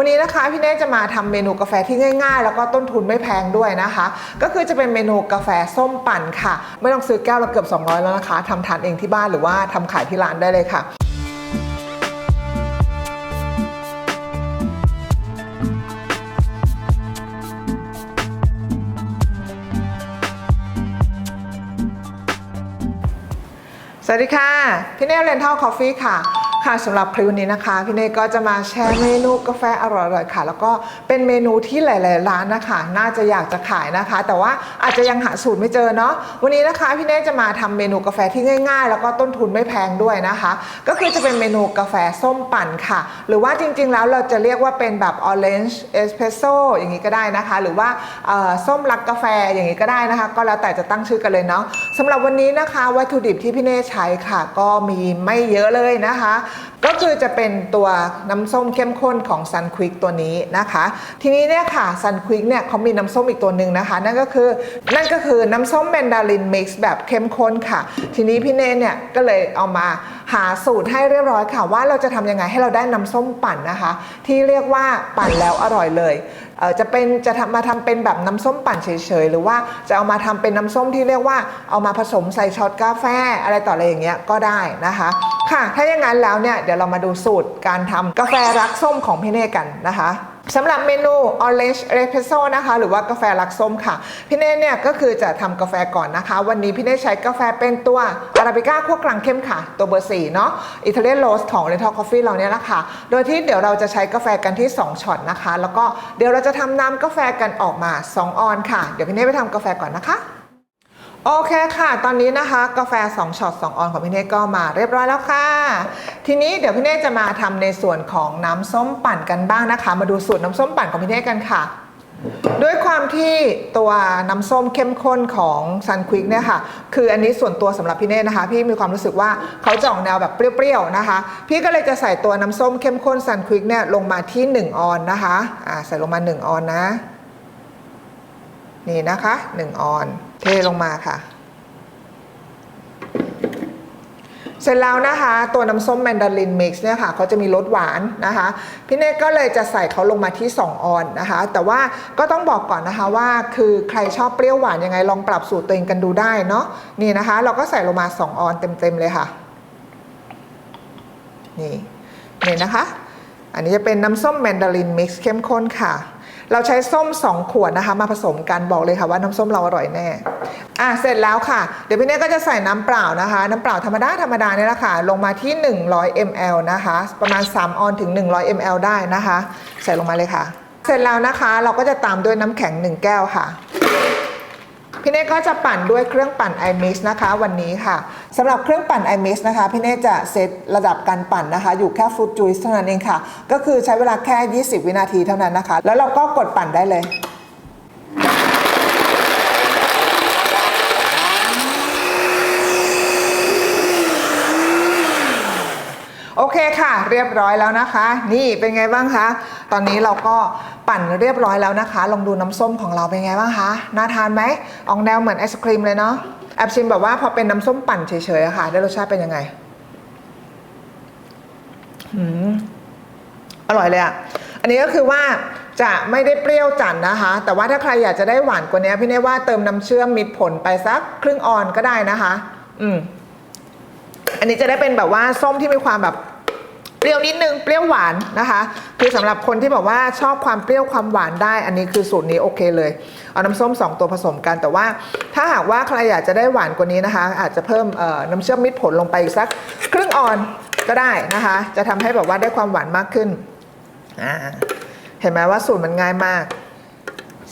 วันนี้นะคะพี่เน่จะมาทำเมนูกาแฟที่ง่ายๆ แล้วก็ต้นทุนไม่แพงด้วยนะคะ ก็คือจะเป็นเมนูกาแฟส้มปั่นค่ะ ไม่ต้องซื้อแก้วละเกือบ 200 แล้วนะคะทำทานเองที่บ้านหรือว่าทำขายที่ร้านได้เลยค่ะสวัสดีค่ะ พี่เน่เรนทัลคอฟฟี่ค่ะ ค่ะสำหรับคลิปนี้นะคะ พี่เน่ก็จะมาแชร์เมนูกาแฟอร่อยๆค่ะ แล้วก็เป็นเมนูที่หลาย ๆ ร้านนะคะ น่าจะอยากจะขายนะคะ แต่ว่าอาจจะยังหาสูตรไม่เจอเนาะวันนี้นะคะพี่เน่จะมาทำเมนูกาแฟที่ง่าย ๆ แล้วก็ต้นทุนไม่แพงด้วยนะคะ ก็คือจะเป็นเมนูกาแฟส้มปั่นค่ะ หรือว่าจริง ๆ แล้วเราจะเรียกว่าเป็นแบบ orange espresso อย่างนี้ก็ได้นะคะ หรือว่าส้มรักกาแฟอย่างนี้ก็ได้นะคะ ก็แล้วแต่จะตั้งชื่อกันเลยเนาะสำหรับวันนี้นะคะวัตถุดิบที่พี่เน่ใช้ค่ะ ก็มีไม่เยอะเลยนะคะก็คือจะเป็นตัวน้ำส้มเข้มข้นของซันควิกตัวนี้นะคะ ทีนี้เนี่ยค่ะซันควิกเนี่ยเขามีน้ำส้มอีกตัวหนึ่งนะคะ นั่นก็คือนั่นก็คือน้ำส้มแมนดารินมิกซ์แบบเข้มข้นค่ะ ทีนี้พี่เนเนี่ยก็เลยเอามาหาสูตรให้เรียบร้อยค่ะ ว่าเราจะทำยังไงให้เราได้น้ำส้มปั่นนะคะ ที่เรียกว่าปั่นแล้วอร่อยเลย จะเป็นจะทำมาทำเป็นแบบน้ำส้มปั่นเฉยๆ หรือว่าจะเอามาทำเป็นน้ำส้มที่เรียกว่าเอามาผสมใส่ช็อตกาแฟอะไรต่ออะไรอย่างเงี้ยก็ได้นะคะ ค่ะ ถ้าอย่างนั้นแล้วเนี่ยเดี๋ยวเรามาดูสูตรการทำกาแฟรักส้มของพี่เน่กันนะคะ สำหรับเมนู Orange Espresso นะคะ หรือว่ากาแฟรักส้มค่ะ พี่เน่เนี่ยก็คือจะทำกาแฟก่อนนะคะ วันนี้พี่เน่ใช้กาแฟเป็นตัวอาราบิก้าคั่วกลางเข้มค่ะ ตัวเบอร์สี่เนาะอิตาเลียนโรสของ Rental Coffee เราเนี่ยแหละค่ะ โดยที่เดี๋ยวเราจะใช้กาแฟกันที่ 2ช็อตนะคะ แล้วก็เดี๋ยวเราจะทำน้ำกาแฟกันออกมา 2 ออนค่ะ เดี๋ยวพี่เน่ไปทำกาแฟก่อนนะคะ โอเคค่ะ ตอนนี้นะคะกาแฟ 2ช็อต 2 ออนของพี่เนก็มาเรียบร้อยแล้วค่ะ ทีนี้เดี๋ยวพี่เนจะมาทำในส่วนของน้ำส้มปั่นกันบ้างนะคะ มาดูสูตรน้ำส้มปั่นของพี่เนกันค่ะ ด้วยความที่ตัวน้ำส้มเข้มข้นของ Sun Quick เนี่ยค่ะ คืออันนี้ส่วนตัวสำหรับพี่เน่นะคะ พี่มีความรู้สึกว่าเขาจะออกแนวแบบเปรี้ยวๆนะคะ พี่ก็เลยจะใส่ตัวน้ำส้มเข้มข้น Sun Quick เนี่ยลงมาที่ 1 ออนนะคะอ่าใส่ลงมา 1 ออนนะ นี่นะคะ 1 ออน เทลงมาค่ะ เสร็จแล้วนะคะ ตัวน้ำส้มแมนดารินมิกซ์เนี่ยค่ะเขาจะมีรสหวานนะคะ พี่เนกก็เลยจะใส่เขาลงมาที่ 2 ออนนะคะ แต่ว่าก็ต้องบอกก่อนนะคะว่าคือใครชอบเปรี้ยวหวานยังไงลองปรับสูตรตัวเองกันดูได้เนาะนี่นะคะ เราก็ใส่ลงมา 2 ออนเต็มๆเลยค่ะ นี่นี่นะคะ อันนี้จะเป็นน้ำส้มแมนดารินมิกซ์เข้มข้นค่ะ เราใช้ส้ม 2 ขวดนะคะ มาผสมกันบอกเลยค่ะว่าน้ำส้มเราอร่อยแน่อะเสร็จแล้วค่ะ เดี๋ยวพี่เน่ก็จะใส่น้ำเปล่านะคะ น้ำเปล่าธรรมดาธรรมดาเนี่ยแหละค่ะ ลงมาที่ 100 ml นะคะ ประมาณ 3 ออนถึง 100 ml ได้นะคะ ใส่ลงมาเลยค่ะ เสร็จแล้วนะคะ เราก็จะตามด้วยน้ำแข็ง 1 แก้วค่ะพี่เน่ก็จะปั่นด้วยเครื่องปั่น iMix นะคะ วันนี้ค่ะ สำหรับเครื่องปั่น iMix นะคะ พี่เน่จะเซตระดับการปั่นนะคะ อยู่แค่ Fruit Juice เท่านั้นเองค่ะ ก็คือใช้เวลาแค่ 20 วินาทีเท่านั้นนะคะ แล้วเราก็กดปั่นได้เลยโอเคค่ะ เรียบร้อยแล้วนะคะ นี่เป็นไงบ้างคะ ตอนนี้เราก็ปั่นเรียบร้อยแล้วนะคะ ลองดูน้ำส้มของเราเป็นไงบ้างคะ น่าทานไหมออกแนวเหมือนไอศครีมเลยเนาะ แอบชิมแบบว่าพอเป็นน้ำส้มปั่นเฉยๆอะค่ะ ได้รสชาติเป็นยังไงอืมอร่อยเลยอะอันนี้ก็คือว่าจะไม่ได้เปรี้ยวจัดนะคะ แต่ว่าถ้าใครอยากจะได้หวานกว่านี้พี่เน่ว่าเติมน้ำเชื่อมมิตรผลไปสักครึ่งออนก็ได้นะคะ อืมอันนี้จะได้เป็นแบบว่าส้มที่มีความแบบ เปรี้ยวนิดนึงเปรี้ยวหวานนะคะ คือสำหรับคนที่แบบว่าชอบความเปรี้ยวความหวานได้ อันนี้คือสูตรนี้โอเคเลยเอาน้ำส้ม 2 ตัวผสมกัน แต่ว่าถ้าหากว่าใครอยากจะได้หวานกว่านี้นะคะ อาจจะเพิ่มน้ำเชื่อมมิตรผลลงไปอีกสักครึ่งออนก็ได้นะคะ จะทำให้แบบว่าได้ความหวานมากขึ้นอ่าเห็นไหมว่าสูตรมันง่ายมาก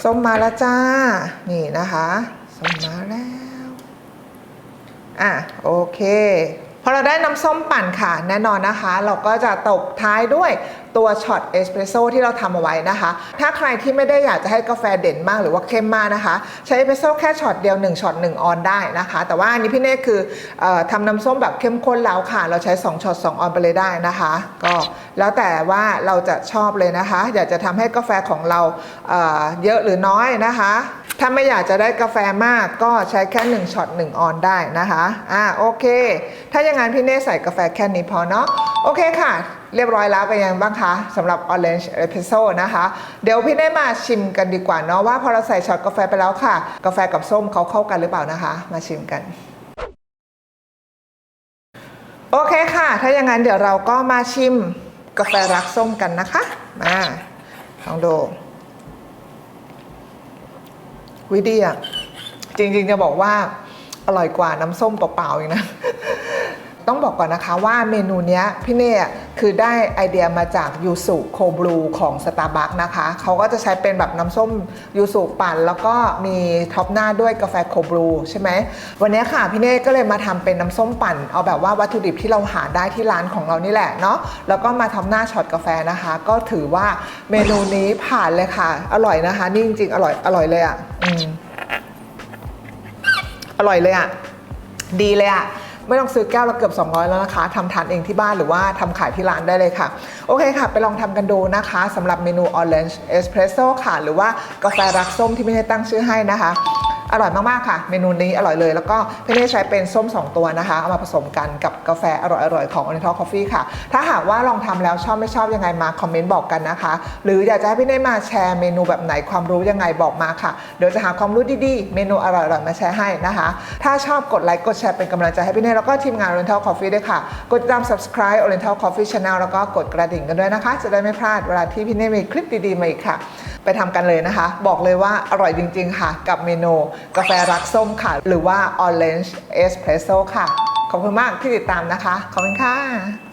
ส้มมาแล้วจ้า นี่นะคะส้มมาแล้วอะโอเค พอเราได้น้ำส้มปั่นค่ะ แน่นอนนะคะ เราก็จะตบท้ายด้วยตัวช็อตเอสเปรสโซ่ที่เราทำเอาไว้นะคะ ถ้าใครที่ไม่ได้อยากจะให้กาแฟเด่นมากหรือว่าเข้มมากนะคะ ใช้เอสเปรสโซ่แค่ช็อตเดียว1ช็อต1ออนได้นะคะ แต่ว่าอันนี้พี่เน่คือออทำน้ำส้มแบบเข้มข้นแล้วค่ะ เราใช้2ช็อต2ออนไปเลยได้นะคะ ก็แล้วแต่ว่าเราจะชอบเลยนะคะ อยากจะทำให้กาแฟของเราเเยอะหรือน้อยนะคะถ้าไม่อยากจะได้กาแฟมากก็ใช้แค่1ช็อต1ออนได้นะคะ อ่าโอเค ถ้าย่างนั้นพี่เน่ใส่กาแฟแค่นี้พอเนาะโอเคค่ะ เรียบร้อยแล้วเป็นยังบ้างคะสำหรับ Orange Espresso นะคะ เดี๋ยวพี่ได้มาชิมกันดีกว่าเนาะว่าพอเราใส่ช็อตกาแฟไปแล้วค่ะ กาแฟกับส้มเขาเข้ากันหรือเปล่านะคะ มาชิมกันโอเคค่ะ ถ้าอย่างนั้นเดี๋ยวเราก็มาชิมกาแฟรักส้มกันนะคะ มาลองดูวิดีอะจริงๆจะบอกว่าอร่อยกว่าน้ำส้มเปล่าๆอีกนะ ต้องบอกก่อนนะคะว่าเมนูนี้พี่เน่คือได้ไอเดียมาจากยูสุโคบลูของ Starbucks นะคะ เขาก็จะใช้เป็นแบบน้ำส้มยูสุปั่น แล้วก็มีท็อปหน้าด้วยกาแฟโคบลูใช่ไหม วันนี้ค่ะพี่เน่ก็เลยมาทำเป็นน้ำส้มปั่น เอาแบบว่าวัตถุดิบที่เราหาได้ที่ร้านของเรานี่แหละเนาะ แล้วก็มาทำหน้าช็อตกาแฟนะคะ ก็ถือว่าเมนูนี้ผ่านเลยค่ะ อร่อยนะคะนี่จริงๆอร่อยอร่อยเลยอะ่ะออร่อยเลยอะ่ะดีเลยอะ่ะ ไม่ต้องซื้อแก้วละเกือบ 200 แล้วนะคะทำทานเองที่บ้านหรือว่าทำขายที่ร้านได้เลยค่ะ โอเคค่ะ ไปลองทำกันดูนะคะสำหรับเมนู Orange Espresso ค่ะ หรือว่ากาแฟรักส้มที่ไม่ได้ตั้งชื่อให้นะคะ อร่อยมาก ๆ ค่ะ เมนูนี้อร่อยเลย แล้วก็พี่เน่ใช้เป็นส้ม 2 ตัวนะคะ เอามาผสมกันกับกาแฟอร่อย ๆ ของ Oriental Coffee ค่ะ ถ้าหากว่าลองทำแล้วชอบไม่ชอบยังไงมาคอมเมนต์บอกกันนะคะ หรืออยากจะให้พี่เน่มาแชร์เมนูแบบไหนความรู้ยังไงบอกมาค่ะ เดี๋ยวจะหาความรู้ดี ๆ เมนูอร่อย ๆ มาแชร์ให้นะคะ ถ้าชอบกดไลค์กดแชร์เป็นกำลังใจให้พี่เน่แล้วก็ทีมงาน Oriental Coffee ด้วยค่ะ กดติดตาม subscribe Oriental Coffee Channel แล้วก็กดกระดิ่งกันด้วยนะคะ จะได้ไม่พลาดเวลาที่พี่เน่มีคลิปดีๆมาอีกค่ะ ไปทำกันเลยนะคะ บอกเลยว่าอร่อยจริง ๆ ค่ะ กับเมนูกาแฟรักส้มค่ะ หรือว่า Orange Espresso ค่ะ ขอบคุณมากที่ติดตามนะคะ ขอบคุณค่ะ